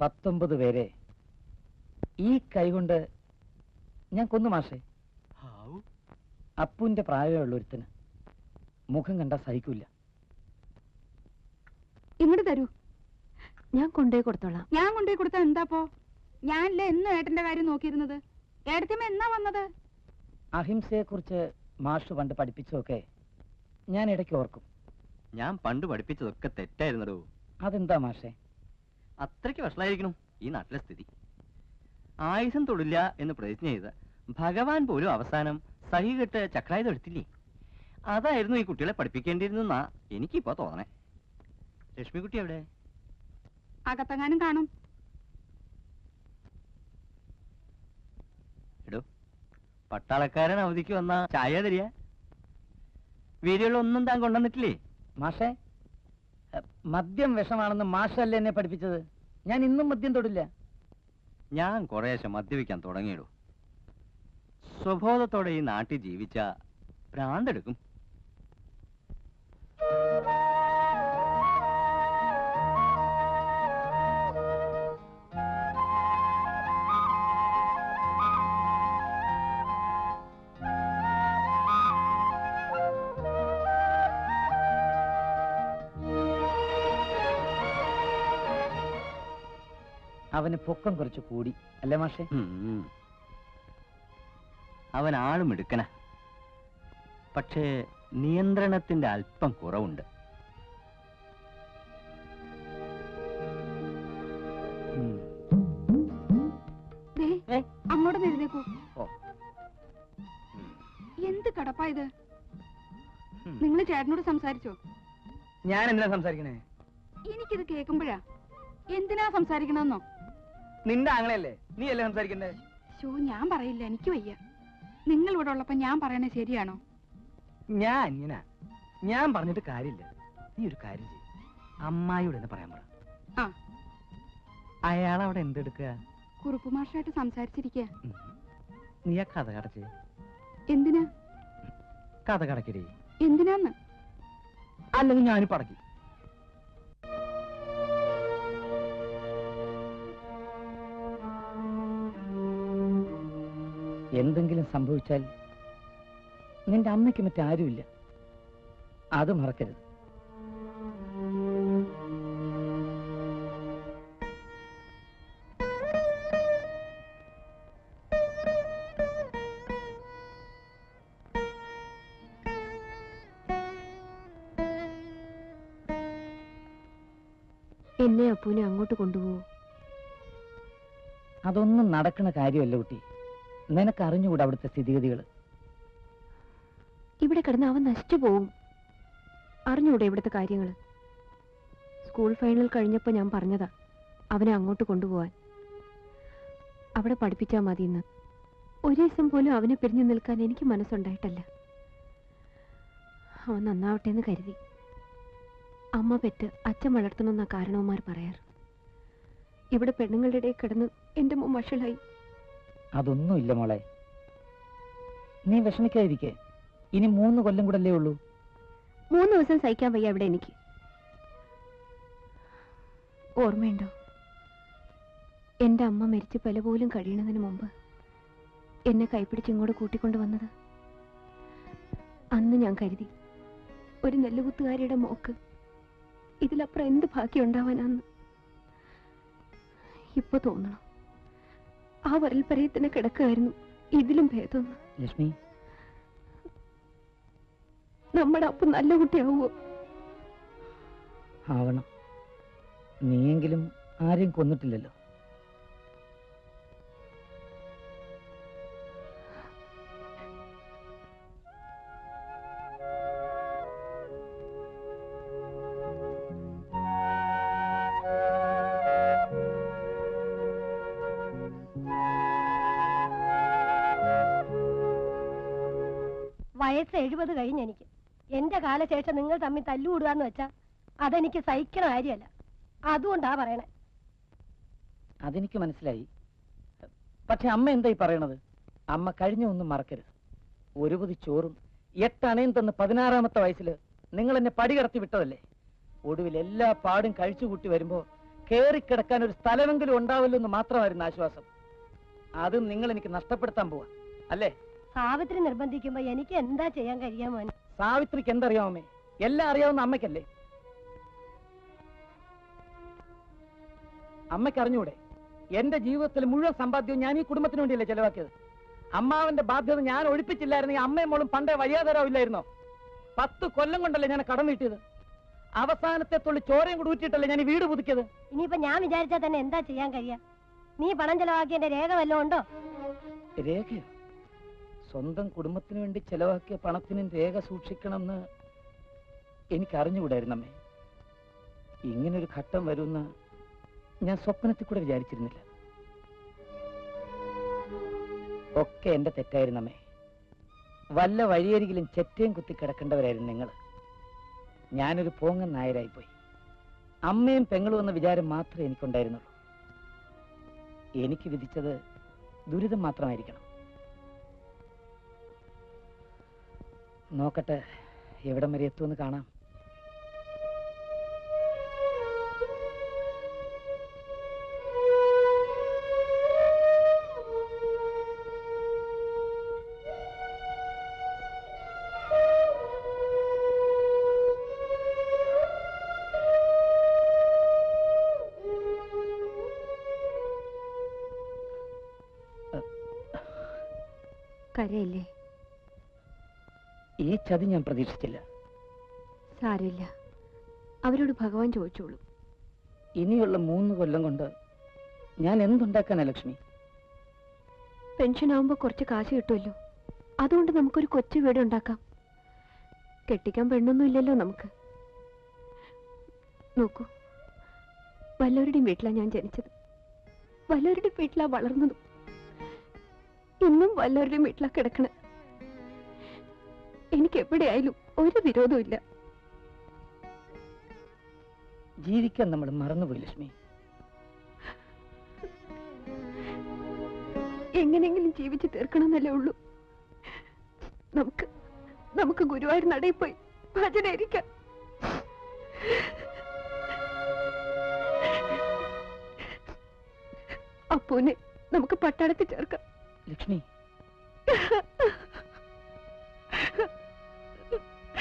പത്തൊമ്പത് പേരെ ഈ കൈകൊണ്ട് ഞാൻ കൊന്നു മാഷേ. അപ്പുവിന്റെ പ്രായമുള്ള ഒരുത്തിന് മുഖം കണ്ടാ സഹിക്കൂല. ഇങ്ങോട്ട് തരൂ. ഞാൻ കൊണ്ടുപോയി കൊടുത്തോളാം. ഞാൻ കൊണ്ടുപോയി കൊടുത്താ എന്താപ്പോ ഞാനല്ലേ എന്നും ഏട്ടന്റെ കാര്യം നോക്കിയിരുന്നത്? ഏട്ടത്തിയമ്മ എന്നാ വന്നത്? അഹിംസയെ കുറിച്ച് മാഷ് പണ്ട് പഠിപ്പിച്ചതൊക്കെ ഞാൻ ഇടയ്ക്ക് ഓർക്കും. ഞാൻ പണ്ട് പഠിപ്പിച്ചതൊക്കെ തെറ്റായിരുന്നു അതെന്താ മാഷേ? അത്രയ്ക്ക് വഷളായിരിക്കണം ഈ നാട്ടിലെ സ്ഥിതി. ആയുസം തൊടില്ല എന്ന് പ്രതിജ്ഞ ചെയ്ത് ഭഗവാൻ പോലും അവസാനം സഹികെട്ട് ചക്രായത് എടുത്തില്ലേ? അതായിരുന്നു ഈ കുട്ടികളെ പഠിപ്പിക്കേണ്ടിയിരുന്നാ എനിക്കിപ്പോ തോന്നണേ. ലക്ഷ്മിക്കുട്ടി എവിടെ? അകത്തങ്ങാനും കാണും. എടോ പട്ടാളക്കാരൻ അവധിക്ക് വന്ന ചായ തരിക വീരുകളൊന്നും താൻ കൊണ്ടുവന്നിട്ടില്ലേ? മാഷേ? മദ്യം വിഷമാണെന്ന് മാഷല്ലേ എന്നെ പഠിപ്പിച്ചത്? ഞാൻ ഇന്നും മദ്യം തൊടില്ല. ഞാൻ കുറേശ്ശെ മദ്യപിക്കാൻ തുടങ്ങിയിടൂ. സ്വബോധത്തോടെ ഈ നാട്ടിൽ ജീവിച്ച ഭ്രാന്തെടുക്കും. അവന് പൊക്കം കുറച്ച് കൂടി. അല്ലേ മാഷെ? അവൻ ആളും എടുക്കണ. പക്ഷേ നിയന്ത്രണത്തിന്റെ അല്പം കുറവുണ്ട്. അങ്ങോട്ട് എഴുന്നേക്കൂ. എന്ത് കടപ്പാ ഇത്? ഉം. നിങ്ങൾ ചേട്ടനോട് സംസാരിച്ചോ? ഞാൻ എന്തിനാ സംസാരിക്കണേ? എനിക്കിത് കേൾക്കുമ്പോഴാ. എന്തിനാ സംസാരിക്കണമെന്നോ നിന്റെ ആങ്ങളല്ലേ നീ അല്ലേ സംസാരിക്കണ്ടേ ഷോ ഞാൻ പറയില്ല. എനിക്ക് വയ്യ. നിങ്ങൾ ഇവിടെ ഉള്ളപ്പോ ഞാൻ പറയണേ ശരിയാണോ? ഞാൻ അന്യന ഞാൻ പറഞ്ഞിട്ട് കാര്യമില്ല. നീ ഒരു കാര്യം ചെയ്യും. അമ്മായിയോട് എന്ന് പറയാൻ പറ. ആ. അയാൾ അവിടെ എന്തെടുക്കുക? കുറുപ്പ് മാഷായിട്ട് സംസാരിച്ചിരിക്കുക നീ ആ കഥ കടച്ച് എന്തിനാ? കഥ കടക്കരുത് എന്തിനാന്ന്? അല്ലെങ്കിൽ ഞാൻ പടക്കി. എന്തെങ്കിലും സംഭവിച്ചാൽ നിന്റെ അമ്മയ്ക്ക് മറ്റാരുമില്ല അത് മറക്കരുത്. എന്നെ അപ്പൂനെ അങ്ങോട്ട് കൊണ്ടുപോകൂ അതൊന്നും നടക്കുന്ന കാര്യമല്ല കുട്ടി. നിനക്ക് അറിഞ്ഞുകൂടാ അവിടുത്തെ സ്ഥിതിഗതികൾ ഇവിടെ കിടന്ന് അവൻ നശിച്ചു പോവും. അറിഞ്ഞൂടെ ഇവിടുത്തെ കാര്യങ്ങൾ സ്കൂൾ ഫൈനൽ കഴിഞ്ഞപ്പോൾ ഞാൻ പറഞ്ഞതാ അവനെ അങ്ങോട്ട് കൊണ്ടുപോവാൻ. അവിടെ പഠിപ്പിച്ചാൽ മതി ഇന്ന് ഒരു ദിവസം പോലും അവനെ പിരിഞ്ഞു നിൽക്കാൻ എനിക്ക് മനസ്സുണ്ടായിട്ടല്ല. അവൻ നന്നാവട്ടെ എന്ന് കരുതി. അമ്മ പെറ്റ് അച്ഛൻ വളർത്തണമെന്നാ കാരണവന്മാർ പറയാറ്. ഇവിടെ പെണ്ണുങ്ങളുടെ ഇടയിൽ കിടന്ന് എന്റെ മുൻ വഷളായി അതൊന്നുമില്ല മോളെ. നീ വിഷമിക്കാതിരിക്കേ. ഇനി മൂന്ന് കൊല്ലം കൂടല്ലേ ഉള്ളൂ. മൂന്ന് ദിവസം സഹിക്കാൻ വയ്യ അവിടെ എനിക്ക്. ഓർമ്മയുണ്ടോ? എന്റെ അമ്മ മരിച്ച് പല പോലും കഴിയണതിന് മുമ്പ് എന്നെ കൈപ്പിടിച്ച് ഇങ്ങോട്ട് കൂട്ടിക്കൊണ്ടു വന്നത്. അന്ന് ഞാൻ കരുതി ഒരു നെല്ലുകുത്തുകാരിയുടെ മോക്ക് ഇതിലപ്പുറം എന്ത് ഭാഗ്യം ഉണ്ടാവാനാന്ന്. ഇപ്പൊ തോന്നണം. ആ വരൽപ്പരയത്തിന് കിടക്കുകയായിരുന്നു. ഇതിലും ഭേദമെന്ന്. ലക്ഷ്മി. നമ്മുടെ അപ്പ നല്ല കുട്ടിയാവുമോ? ആവണം. നീയെങ്കിലും ആരെയും കൊന്നിട്ടില്ലല്ലോ. വയസ്സ് എഴുപത് കഴിഞ്ഞ എനിക്ക്. എന്റെ കാലശേഷം നിങ്ങൾ തമ്മിൽ തല്ലുകൂടുകാന്ന് വെച്ചാ അതെനിക്ക് സഹിക്കണ കാര്യമല്ല. അതുകൊണ്ടാ പറയണേ. അതെനിക്ക് മനസ്സിലായി. പക്ഷെ അമ്മ എന്തായി പറയണത്? അമ്മ കഴിഞ്ഞ ഒന്നും മറക്കരുത്. ഒരുപതി ചോറും എട്ടണയും തന്ന് പതിനാറാമത്തെ വയസ്സിൽ നിങ്ങൾ എന്നെ പടി കടത്തി വിട്ടതല്ലേ? ഒടുവിൽ എല്ലാ പാടും കഴിച്ചു കൂട്ടി വരുമ്പോ കേറിക്കിടക്കാൻ ഒരു സ്ഥലമെങ്കിലും ഉണ്ടാവില്ലെന്ന് മാത്രമായിരുന്നു ആശ്വാസം. അതും നിങ്ങൾ എനിക്ക് നഷ്ടപ്പെടുത്താൻ പോവാ. അല്ലേ? സാവിത്രി നിർബന്ധിക്കുമ്പോ എനിക്ക് എന്താ ചെയ്യാൻ കഴിയാ മോനെ? സാവിത്രിക്ക് എന്തറിയാമേ എല്ലാം അറിയാവുന്ന അമ്മയ്ക്കല്ലേ? അമ്മയ്ക്ക് അറിഞ്ഞൂടെ? എന്റെ ജീവിതത്തിൽ മുഴുവൻ സമ്പാദ്യവും ഞാൻ ഈ കുടുംബത്തിന് വേണ്ടിയല്ലേ ചെലവാക്കിയത്? അമ്മാവന്റെ ബാധ്യത ഞാൻ ഒഴിപ്പിച്ചില്ലായിരുന്നെങ്കിൽ അമ്മയും മോളും പണ്ടേ വഴിയാതരാവില്ലായിരുന്നോ? പത്ത് കൊല്ലം കൊണ്ടല്ലേ ഞാൻ കടം വീട്ടിയത് അവസാനത്തെ തുള്ളി ചോരയും കൂടി ഊറ്റിയിട്ടല്ലേ ഞാൻ ഈ വീട് പുതുക്കിയത്? ഇനിയിപ്പോ ഞാൻ വിചാരിച്ചാൽ തന്നെ എന്താ ചെയ്യാൻ കഴിയാ? നീ പണം ചെലവാക്കിയതിന്റെ രേഖ വല്ലതും ഉണ്ടോ? രേഖയോ? സ്വന്തം കുടുംബത്തിന് വേണ്ടി ചെലവാക്കിയ പണത്തിനും രേഖ സൂക്ഷിക്കണമെന്ന് എനിക്ക് അറിഞ്ഞുകൂടായിരുന്നമ്മേ ഇങ്ങനൊരു ഘട്ടം വരുമെന്ന് ഞാൻ സ്വപ്നത്തിൽ കൂടെ വിചാരിച്ചിരുന്നില്ല. ഒക്കെ എന്റെ തെറ്റായിരുന്നമ്മേ വല്ല വഴിയരികിലും ചെറ്റയും കുത്തി കിടക്കേണ്ടവരായിരുന്നു നിങ്ങൾ ഞാനൊരു പോങ്ങൻ നായരായിപ്പോയി. അമ്മയും പെങ്ങളും എന്ന വിചാരം മാത്രമേ എനിക്കുണ്ടായിരുന്നുള്ളൂ. എനിക്ക് വിധിച്ചത് ദുരിതം മാത്രമായിരിക്കണം. നോക്കട്ടെ എവിടം വരെ എത്തുമെന്ന് കാണാം. കരയല്ലേ? ഈ ചതി ഞാൻ പ്രതീക്ഷിച്ചില്ല. സാരമില്ല. അവരോട് ഭഗവാൻ ചോദിച്ചോളൂ. ഇനിയുള്ള മൂന്ന് കൊല്ലം കൊണ്ട് ഞാൻ എന്തുണ്ടാക്കാനാ ലക്ഷ്മി? പെൻഷൻ ആവുമ്പോ കുറച്ച് കാശ് കിട്ടുമല്ലോ. അതുകൊണ്ട് നമുക്കൊരു കൊച്ചു വീട് ഉണ്ടാക്കാം. കെട്ടിക്കാൻ പെണ്ണൊന്നും ഇല്ലല്ലോ നമുക്ക്. നോക്കൂ വല്ലവരുടെയും വീട്ടിലാണ് ഞാൻ ജനിച്ചത്. വല്ലവരുടെയും വീട്ടിലാ വളർന്നതും. ഇന്നും വല്ലവരുടെയും വീട്ടിലാ കിടക്കണേ എനിക്ക് എവിടെയായാലും ഒരു വിരോധവും ഇല്ല. ജീവിക്കാൻ നമ്മൾ മറന്നുപോയി ലക്ഷ്മി. എങ്ങനെയെങ്കിലും ജീവിച്ചു തീർക്കണമെന്നല്ലേ ഉള്ളൂ. നമുക്ക് നമുക്ക് ഗുരുവായൂർ നടയിൽ പോയി ഭജന ഇരിക്കാം അപ്പൂനെ നമുക്ക് പട്ടാളത്തിൽ ചേർക്കാം. ലക്ഷ്മി.